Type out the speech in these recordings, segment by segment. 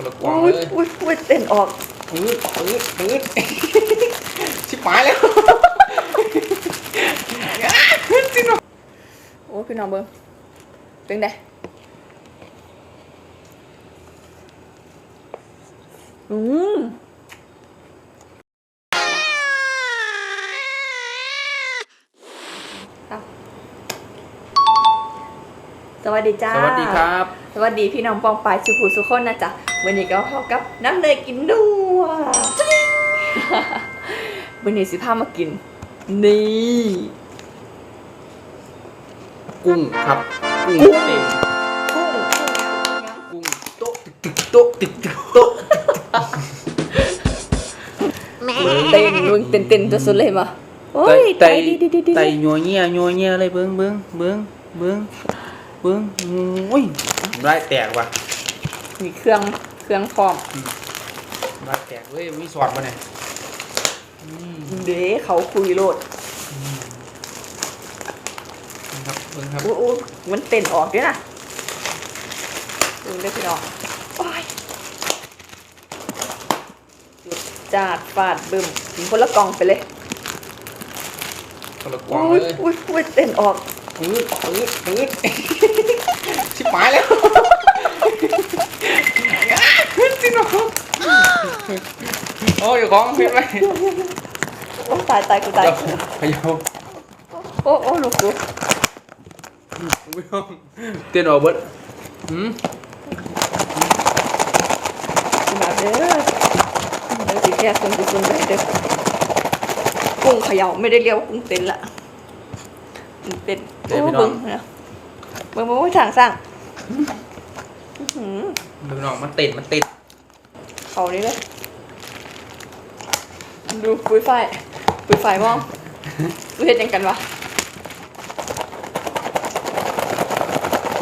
คนละกอุ้วางยเลยอุ้ยอุ้ยเต้นออกปืดปืดปืดชิบหายแล้วจริงเหรอโอ้ยพี่น้องเบิ้งเป็นไงอืมครับ สวัสดีจ้า สวัสดีครับ สวัสดีพี่น้องปองปายสุขุสุขคนนะจ๊ะวันนี้ก็พบกับน้ำเนยกินนัววันนี้สิพามากิน นี่ กุ้งครับ กุ้งกุ้งเต็มกุ้งกุ้งโต๊ะตึกโต๊ะตึกตึกโต๊ะเต้นมึงเต้นเต้นตัวสุดเลยมาโอ้ยไตไตดีดีดีดีไตยัวเงี้ยยัวเงี้ยเลยเบิ้งเบิ้งเบิ้งเบิ้ง เบิ้งโอ้ยได้แตกว่ะมีเครื่องเครื่องพร้อมได้แตกเว้ยมีสอดมาเนี่ยอืมเด้เขาคุยโลดครับเบิ้งครับอู้อู้มันเต้นออกด้วยนะดูเลยพี่น้องโอ้ยจุดจาดฟาดบึ้มกินคนละกล่องไปเลยคนละกวางอุ้ยเลยอุ้ยอุ้ยเต้นออก ปืดปืดปืดชิบหายแล้วจริงเหรอโอ้ยของผิดไปโอ้ตายตายกูตายพยาโอ้โอ้ลูกกูไม่ยอมเต้นออกเบิดหืมขนาดเด้อเดี๋ยวสิแค่ส่วนกุศลไปเด้อกุ้งเขย่าไม่ได้เรียกว่ากุ้งเต้นละ กุ้งเต้นโอ้เบิ่งนะเบิ่งเบิ่งว่าทางสร้างอื้อหือดูน้องมันเต้นมันเต้นเขานี่เลย ดูปุ้ยไฟปุ้ยไฟมองปุ้ยเห็นยังกันวะ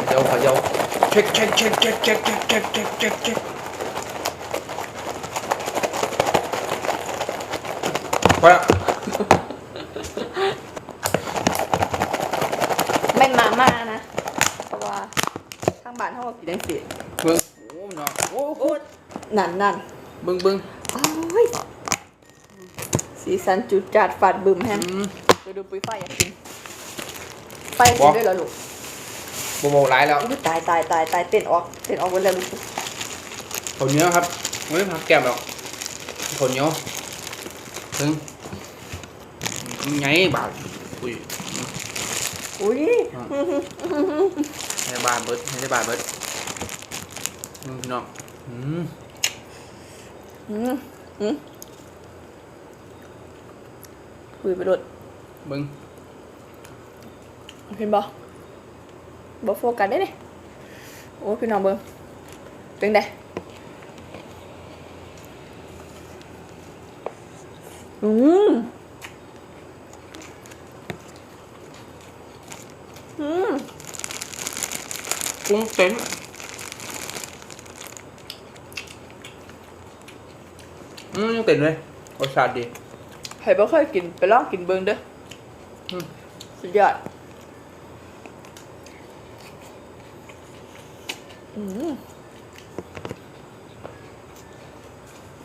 เดี๋ยวขอยาวเช็คเช็คเช็คเช็คเช็คเช็คเช็คเช็คเช็คเช็คไปละ ไม่มาม่านะเพราะว่าทางบ้านเขาบอกกินได้สิ เบิ้งโอ้น้องโอ้โห นั่นนั่นเบิ้งเบิ้งโอ้ยสีสันจุดจัดฟาดบึมแฮมอืมดูดูปุ้ยไฟอยากกินไฟอยากกินด้วยเหรอลูกโบโบร้ายแล้วอุ๊ยตายตายตายตายเต้นออกเต้นออกหมดเลยลูกข้าวเหนียวครับไม่ผักแก้มหรอกข้าวเหนียวถึงไงบาทอุ้ยอุ้ยให้ได้บาทเบิดให้ได้บาทเบิดอืมพี่น้องอืม อืมอืมคุยไปโดดเบิ้งเห็นบ่บ่โฟกัสได้เนี่ยโอ้ยพี่น้องเบิ่งเป็นไงอืมอืมกุ้งเต้น อืมยังเต้นเลยรสชาติดีใครบ่เคยกินไปลองกินเบิ่งเด้ออมสุดยอดอืม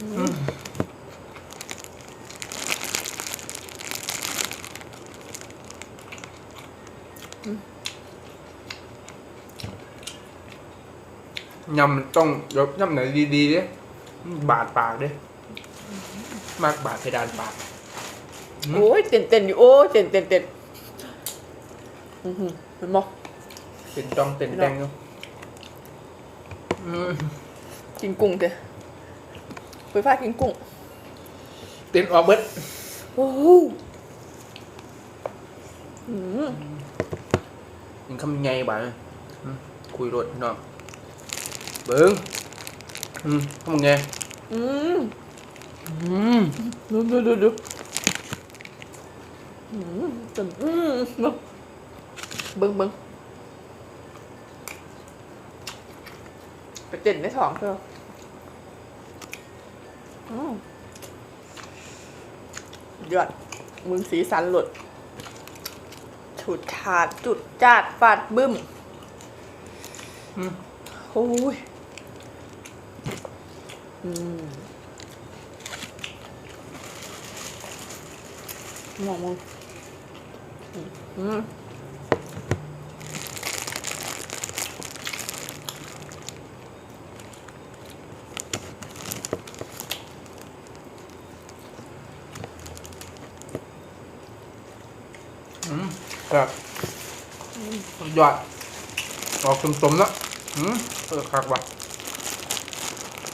อืมยำมันต้องยกยำไหนดีๆเด้บาดปากเด้ มากบาดเพดานปากอืมโอ้ยเต้นเต้นอยู่โอ้ยเต้นเต้นเต้นอือหือเห็นบ่เป็นจ้องเป็นแดงอยู่อืมกินกุ้งเด้อไปฟ้ากินกุ้งเต้นออกเบิดโอ้โหอืมยิงคำไงบาดเลยอืมคุยรถพี่น้องเบิ้งอืมคำไงอืมอืม ดูดูดูดูอืมจนอืมเบิ่งเบิ่งเบิ่งไปเต้นในท้องเธออืมยอดมึงสีสันหลุดฉุดขาดจุดจาดฟาดบึ้มอืมโอ้ย อืม มองมองอืมอืมครับสุดยอดออกสมๆแล้วอืมเออคักว่ะ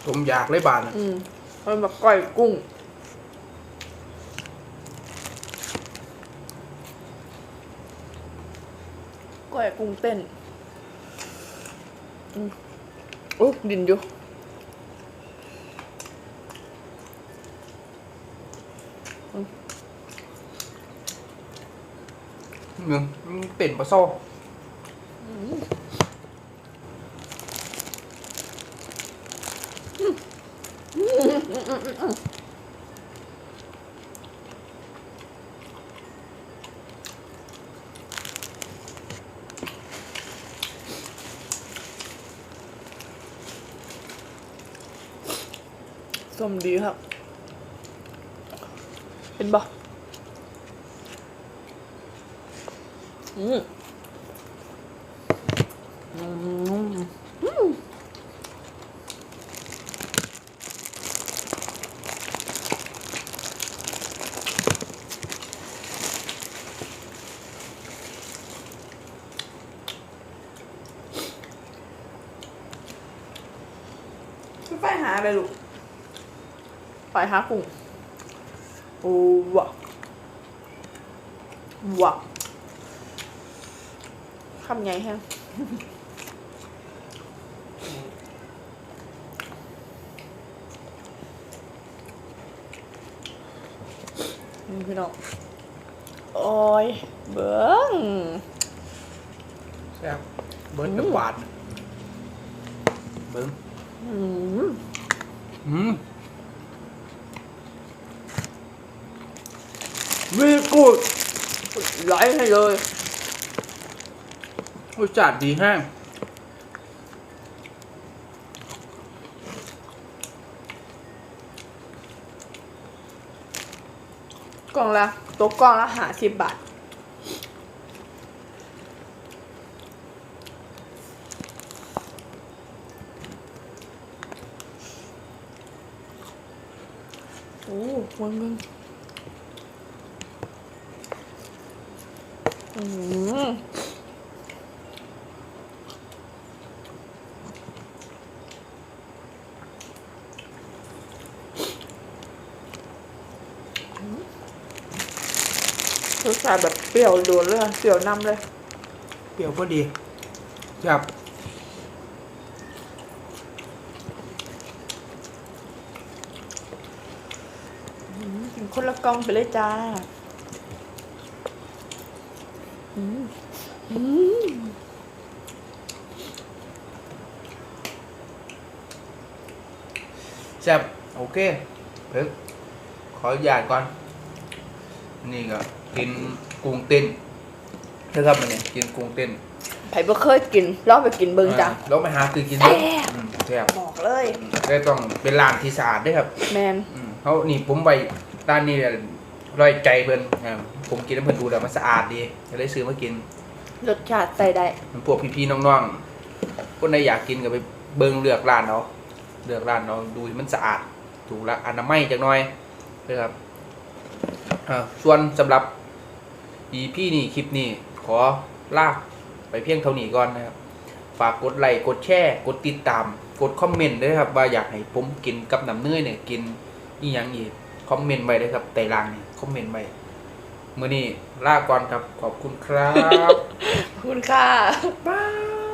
สมอยากเลยบานน่ะอืมมันแบบก้อยกุ้ง ก้อยกุ้งเต้นอืมโอ้ดินอยู่หนึ่งมันเป็นปลาโซ่ สมดีครับ เป็นบ่อืมอืมอืมไปหาอะไรลูก ไปหากุ้งโอ้วะวะคำใหญ่แฮงนี่พี่น้องโอ้ย เบิ้งแซ่บเบิร์ดกับบาทเบิ้งอืมอืม วีกูดไหลให้เลยรสชาติดีแห้งกล่องละตกกล่องละหาสิบบาท โอ้วันนึง อืมรสชาติแบบเปรี้ยวโดนเลยอะเปรี้ยวนำเลย เปรี้ยวพอดีครับกินคนละกล่องไปเลยจ้าอืมอืม แซ่บโอเคเพิ่งขออนุญาตก่อน นี่ก็กินกุ้งเต้นนะครับมันเนี่ยกินกุ้งเต้นไผ่บ่เคยกินลองไปกินเบิ่งจ้ะอ่าแล้วไปหาคือกินเบิ่งแซ่บอืมแซ่บบอกเลยได้ต้องเป็นร้านที่สะอาดด้วยครับ แมน อืมเขานี่ผมไปร้านนี้เนี่ยร้อยใจเพิ่นอ่าผมกินแล้วเพิ่นดูแล้วมันสะอาดดีก็เลยซื้อมากินรสชาติใส่ได้พวกพี่ๆน้องๆคนใดอยากกินก็ไปเบิ่งเลือกร้านเนาะเลือกร้านเนาะดูให้มันสะอาดถูกละอนามัยจักหน่อยนะครับอ่าส่วนสำหรับ EP นี่คลิปนี้ขอลากไปเพียงเท่านี้ก่อนนะครับ ฝากกดไลค์กดแชร์กดติดตาม กดคอมเมนต์ด้วยครับว่าอยากให้ผมกินกับน้ำเนยเนี่ยกินอีหยังอีก คอมเมนต์ไว้เลยครับใต้ล่างนี่คอมเมนต์ไว้มื้อนี้ลาก่อนครับขอบคุณครับ ขอบคุณค่ะ บาย